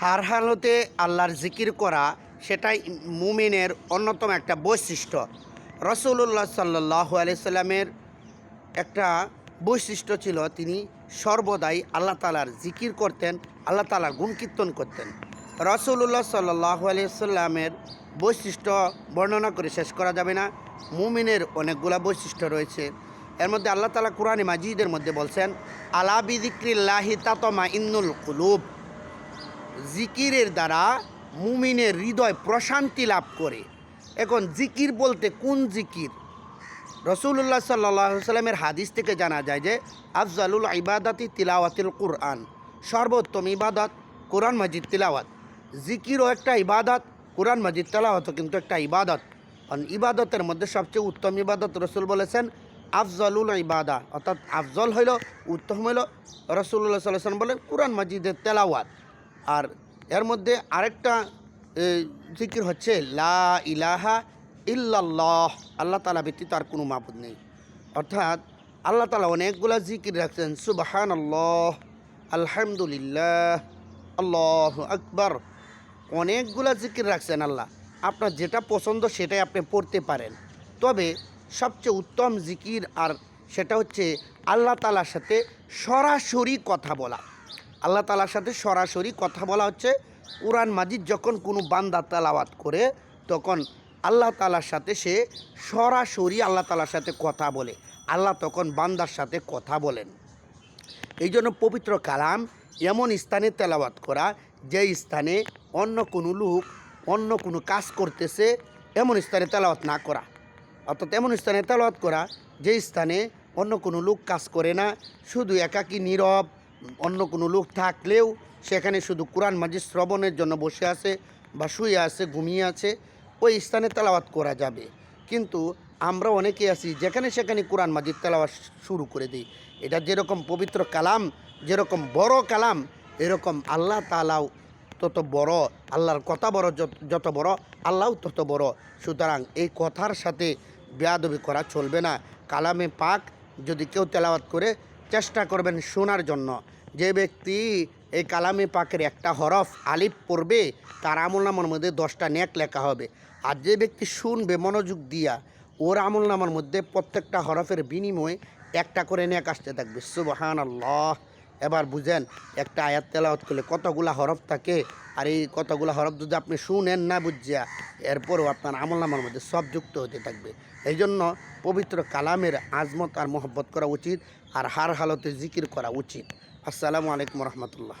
হার হালতে আল্লাহর জিকির করা সেটাই মুমিনের অন্যতম একটা বৈশিষ্ট্য। রসুল্লাহ সাল্লাহ আলাইসাল্লামের একটা বৈশিষ্ট্য ছিল, তিনি সর্বদাই আল্লাহ তালার জিকির করতেন, আল্লাহ তালার গুণকীর্তন করতেন। রসুল্লাহ সাল্লাহ আলাইসাল্লামের বৈশিষ্ট্য বর্ণনা করে শেষ করা যাবে না। মুমিনের অনেকগুলা বৈশিষ্ট্য রয়েছে। এর মধ্যে আল্লাহ তালা কোরআনে মাজিদের মধ্যে বলছেন, আলা বিদিক্রিল্লাহি তাতমা ইন্নুল কুলুব। জিকিরের দ্বারা মুমিনের হৃদয় প্রশান্তি লাভ করে। এখন জিকির বলতে কোন জিকির? রসুল্লাহ সাল্লাহ সাল্লামের হাদিস থেকে জানা যায় যে, আফজালুল ইবাদাতি তিলাওয়াতিল কুরআন, সর্বোত্তম ইবাদত কোরআন মাজিদ তিলাওয়াত। জিকিরও একটা ইবাদত, কোরআন মাজিদ তেলাওয়াতও কিন্তু একটা ইবাদত। কারণ ইবাদতের মধ্যে সবচেয়ে উত্তম ইবাদত রসুল বলেছেন, আফজলুল ইবাদা, অর্থাৎ আফজল হইল, উত্তম হইল রসুল্লাহ সাল্লাহ সাল্লাম বলেন কোরআন মাজিদের তেলাওয়াত। আর এর মধ্যে আরেকটা জিকির হচ্ছে, লা ইলাহা ইল্লাল্লাহ। আল্লাহ তালা ব্যতীত আর কোনো মাবুদ নেই। অর্থাৎ আল্লাহ তালা অনেকগুলা জিকির রাখছেন সুবাহান আল্লাহ আলহামদুলিল্লাহ, আল্লাহ আকবর। অনেকগুলা জিকির রাখছেন আল্লাহ। আপনার যেটা পছন্দ সেটাই আপনি পড়তে পারেন। তবে সবচেয়ে উত্তম জিকির আর সেটা হচ্ছে আল্লাহ তালার সাথে সরাসরি কথা বলা। আল্লাহ তালার সাথে সরাসরি কথা বলা হচ্ছে। কোরআন মাজিদ যখন কোনো বান্দা তালাওয়াত করে, তখন আল্লাহ তালার সাথে সে সরাসরি আল্লাহ তালার সাথে কথা বলে। আল্লাহ তখন বান্দার সাথে কথা বলেন। এই জন্য পবিত্র কালাম এমন স্থানে তেলাওয়াত করা যে স্থানে অন্য কোনো লোক অন্য কোনো কাজ করতেছে, এমন স্থানে তেলাওয়াত না করা। অর্থাৎ এমন স্থানে তেলাওয়াত করা যে স্থানে অন্য কোনো লোক কাজ করে না, শুধু একাকী, নীরব অন্য কোনো লোক থাকলেও সেখানে শুধু কোরআন মাজিদ শ্রবণের জন্য বসে আছে বা শুয়ে আছে, ঘুমিয়ে আছে, ওই স্থানে তেলাওয়াত করা যাবে। কিন্তু আমরা অনেকে আছি যেখানে সেখানে কোরআন মাজিদ তেলাওয়াত শুরু করে দিই। এটা যেরকম পবিত্র কালাম, যেরকম বড় কালাম, এরকম আল্লাহ তালাও তত বড়, আল্লাহর কথা বড় যত- বড়, আল্লাহও তত বড়। সুতরাং এই কথার সাথে বেয়াদবি করা চলবে না। কালামে পাক যদি কেউ তেলাওয়াত করে চেষ্টা করবেন শোনার জন্য। যে ব্যক্তি এই কালামে পাকের একটা হরফ আলিফ পড়বে, তার আমল নামার মধ্যে দশটা নেক লেখা হবে। আর যে ব্যক্তি শুনবে মনোযোগ দিয়া, ওর আমল নামার মধ্যে প্রত্যেকটা হরফের বিনিময়ে একটা করে নেক আসতে থাকবে। সুবাহান আল্লাহ এবার বুঝেন, একটা আয়াত তেলাওয়াত করলে কতগুলা হরফ থাকে? আর এই কতগুলা হরফ যদি আপনি শুনেন না বুঝিয়া, এরপরও আপনার আমল নামার মধ্যে সব যুক্ত হতে থাকবে। এই জন্য পবিত্র কালামের আজমত আর মহব্বত করা উচিত, আর হার হালতে জিকির করা উচিত। আসসালামু আলাইকুম রহমতুল্লাহ।